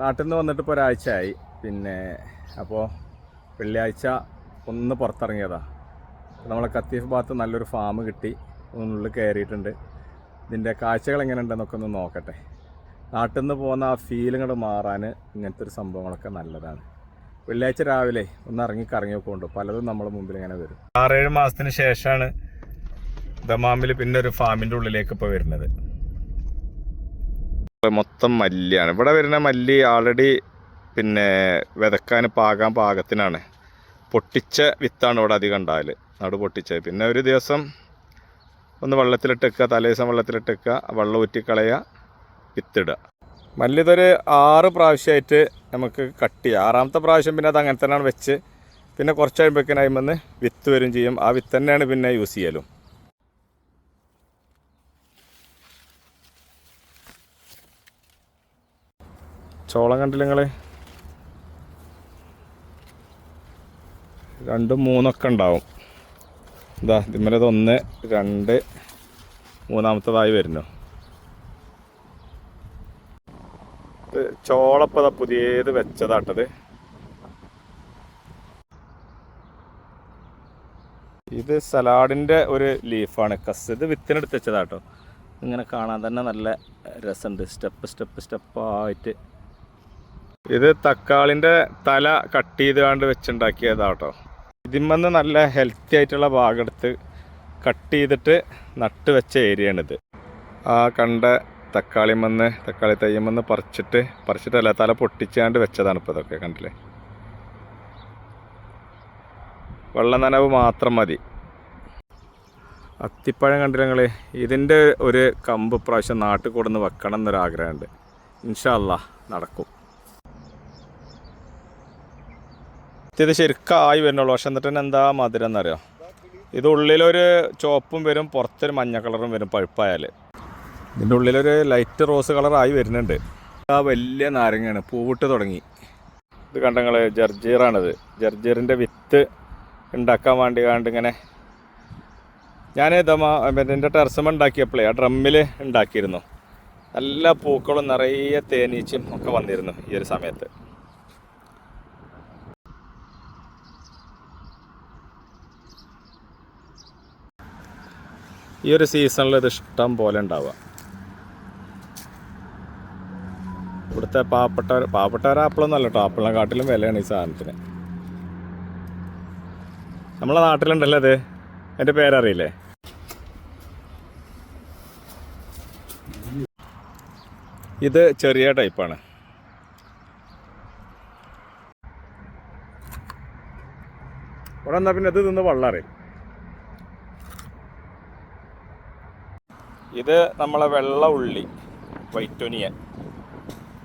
നാട്ടിൽ നിന്ന് വന്നിട്ട് ഇപ്പോൾ ഒരാഴ്ചയായി. പിന്നെ അപ്പോൾ വെള്ളിയാഴ്ച ഒന്ന് പുറത്തിറങ്ങിയതാ. നമ്മളെ കത്തീഫ് ഭാഗത്ത് നല്ലൊരു ഫാം കിട്ടി. ഉള്ളിൽ കയറിയിട്ടുണ്ട് ഇതിന്റെ കാഴ്ചകൾ എങ്ങനെ ഉണ്ടെന്നൊക്കെ ഒന്ന് നോക്കട്ടെ. നാട്ടിൽ നിന്ന് പോകുന്ന ആ ഫീലും കൂടെ മാറാൻ ഇങ്ങനത്തെ ഒരു സംഭവങ്ങളൊക്കെ നല്ലതാണ്. വെള്ളിയാഴ്ച രാവിലെ ഒന്ന് ഇറങ്ങി കറങ്ങി വെക്കൊണ്ട് പലതും നമ്മുടെ മുമ്പിൽ ഇങ്ങനെ വരും. ആറേഴ് മാസത്തിന് ശേഷമാണ് ദമാമിൽ പിന്നെ ഒരു ഫാമിന്റെ ഉള്ളിലേക്ക് ഇപ്പോൾ വരുന്നത്. മൊത്തം മല്ലിയാണ്. ഇവിടെ വരുന്ന മല്ലി ആൾറെഡി പിന്നെ വിതക്കാൻ പാകാൻ പാകത്തിനാണ്. പൊട്ടിച്ച വിത്താണ് ഇവിടെ അധികം ഉണ്ടാകൽ നടു പൊട്ടിച്ചത്. പിന്നെ ഒരു ദിവസം ഒന്ന് വെള്ളത്തിലിട്ടേക്കുക തലേ ദിവസം വെള്ളത്തിലിട്ടേക്കുക വെള്ളം ഊറ്റിക്കളയുക വിത്തിടുക. മല്ലി ഇതൊരു ആറ് പ്രാവശ്യമായിട്ട് നമുക്ക് കട്ട് ചെയ്യാം. ആറാമത്തെ പ്രാവശ്യം പിന്നെ അത് അങ്ങനെ തന്നെയാണ് വെച്ച് പിന്നെ കുറച്ച് കഴിയുമ്പോഴേക്കും വന്ന് വിത്ത് വരും ചെയ്യും. ആ വിത്ത് തന്നെയാണ് പിന്നെ യൂസ് ചെയ്യലും. ചോളം കണ്ടില്ല നിങ്ങൾ രണ്ടും മൂന്നൊക്കെ ഉണ്ടാവും. എന്താ ഇതിമ്മലത് ഒന്ന് രണ്ട് മൂന്നാമത്തതായി വരുന്നു. ചോളപ്പത പുതിയത് വെച്ചതാട്ടത്. ഇത് സലാഡിന്റെ ഒരു ലീഫാണ്. കസ് ഇത് വിത്തിനെടുത്ത് വെച്ചതാട്ടോ. ഇങ്ങനെ കാണാൻ തന്നെ നല്ല രസമുണ്ട്. സ്റ്റെപ്പ് സ്റ്റെപ്പ് സ്റ്റെപ്പായിട്ട് ഇത് തക്കാളിന്റെ തല കട്ട് ചെയ്ത് കണ്ട് വെച്ചുണ്ടാക്കിയതാട്ടോ. ഇതിന്മന്ന് നല്ല ഹെൽത്തി ആയിട്ടുള്ള ഭാഗം എടുത്ത് കട്ട് ചെയ്തിട്ട് നട്ട് വെച്ച ഏരിയയാണിത് ആ കണ്ട തക്കാളി മന്ന് തക്കാളി തയ്യമെന്ന് പറിച്ചിട്ട് പറിച്ചിട്ടല്ല തല പൊട്ടിച്ചാണ്ട് വെച്ചതാണ് ഇപ്പോൾ ഇതൊക്കെ കണ്ടില്ലേ? വെള്ളം നനവ് മാത്രം മതി. അത്തിപ്പഴം കണ്ടില്ല നിങ്ങൾ ഇതിന്റെ ഒരു കമ്പ് പ്രാവശ്യം നാട്ടിൽ കൊടുന്ന് വെക്കണം എന്നൊരാഗ്രഹമുണ്ട് ഇൻഷാല്ല നടക്കും. ഇത് ശരിക്കായി വരുന്നുള്ളൂ. പക്ഷെ എന്നിട്ട് തന്നെ എന്താ മധുരം എന്നറിയോ? ഇത് ഉള്ളിലൊരു ചുവപ്പും വരും പുറത്തൊരു മഞ്ഞ കളറും വരും പഴുപ്പായാൽ ഇതിന്റെ ഉള്ളിലൊരു ലൈറ്റ് റോസ് കളറായി വരുന്നുണ്ട്. ആ വലിയ നാരങ്ങയാണ് പൂവിട്ട് തുടങ്ങി. ഇത് കണ്ടങ്ങൾ ജർജീറാണിത്. ജർജീറിന്റെ വിത്ത് ഉണ്ടാക്കാൻ വേണ്ടി കണ്ട് ഇങ്ങനെ ഞാൻ ഇതമാ ടെറസമ ഉണ്ടാക്കിയപ്പോഴേ ആ ഡ്രമ്മിൽ ഉണ്ടാക്കിയിരുന്നു. നല്ല പൂക്കളും നിറയെ തേനീച്ചയും ഒക്കെ വന്നിരുന്നു ഈ ഒരു സമയത്ത്. ഈ ഒരു സീസണിൽ ഇത് ഇഷ്ടം പോലെ ഉണ്ടാവുക. ഇവിടുത്തെ പാവപ്പെട്ടവർ പാവപ്പെട്ടവർ ആപ്പിളൊന്നും അല്ല കേട്ടോ ആപ്പിളിനെ കാട്ടിലും വിലയാണ് ഈ സാധനത്തിന്. നമ്മളെ നാട്ടിലുണ്ടല്ലോ അത് എന്റെ പേരറിയില്ലേ? ഇത് ചെറിയ ടൈപ്പാണ്. ഇവിടെ എന്നാൽ പിന്നെ ഇത് തിന്ന് വെള്ളം ഇത് നമ്മളെ വെള്ള ഉള്ളി വൈറ്റൊനിയൻ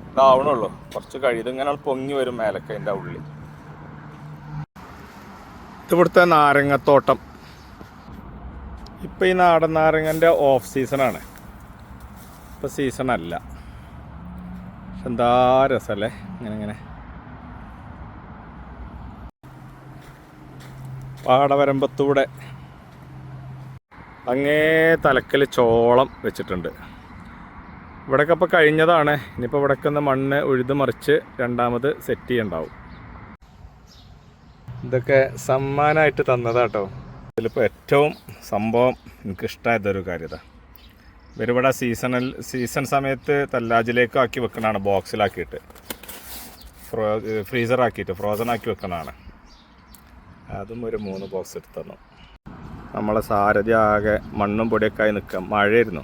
ഇതാവണുള്ളൂ. കുറച്ച് കഴിയും ഇങ്ങനെ പൊങ്ങി വരും മേലക്കതിന്റെ ഉള്ളി. ഇവിടുത്തെ നാരങ്ങത്തോട്ടം. ഇപ്പം ഈ നാടൻ നാരങ്ങന്റെ ഓഫ് സീസണാണ് ഇപ്പം സീസണല്ല പക്ഷെ എന്താ രസമല്ലേ ഇങ്ങനെ ഇങ്ങനെ. പാടവരമ്പത്തൂടെ അങ്ങേ തലക്കൽ ചോളം വെച്ചിട്ടുണ്ട്. ഇവിടെയൊക്കെ ഇപ്പോൾ കഴിഞ്ഞതാണ്. ഇനിയിപ്പോൾ ഇവിടെയൊക്കെ ഒന്ന് മണ്ണ് ഉഴുത് മറിച്ച് രണ്ടാമത് സെറ്റ് ചെയ്യണ്ടാവും. ഇതൊക്കെ സമ്മാനമായിട്ട് തന്നതാട്ടോ. ഇതിലിപ്പോൾ ഏറ്റവും സംഭവം എനിക്കിഷ്ടമായതൊരു കാര്യത. ഇവരിവിടെ സീസണൽ സീസൺ സമയത്ത് തല്ലാജിലേക്ക് ആക്കി വെക്കണതാണ് ബോക്സിലാക്കിയിട്ട് ഫ്രോ ഫ്രീസറാക്കിയിട്ട് ഫ്രോസൺ ആക്കി വെക്കണതാണ്. അതും ഒരു മൂന്ന് ബോക്സ് എടുത്തു തന്നു നമ്മളെ സാരഥി ആകെ മണ്ണും പൊടിയൊക്കെ ആയി നിൽക്കാം മഴയായിരുന്നു.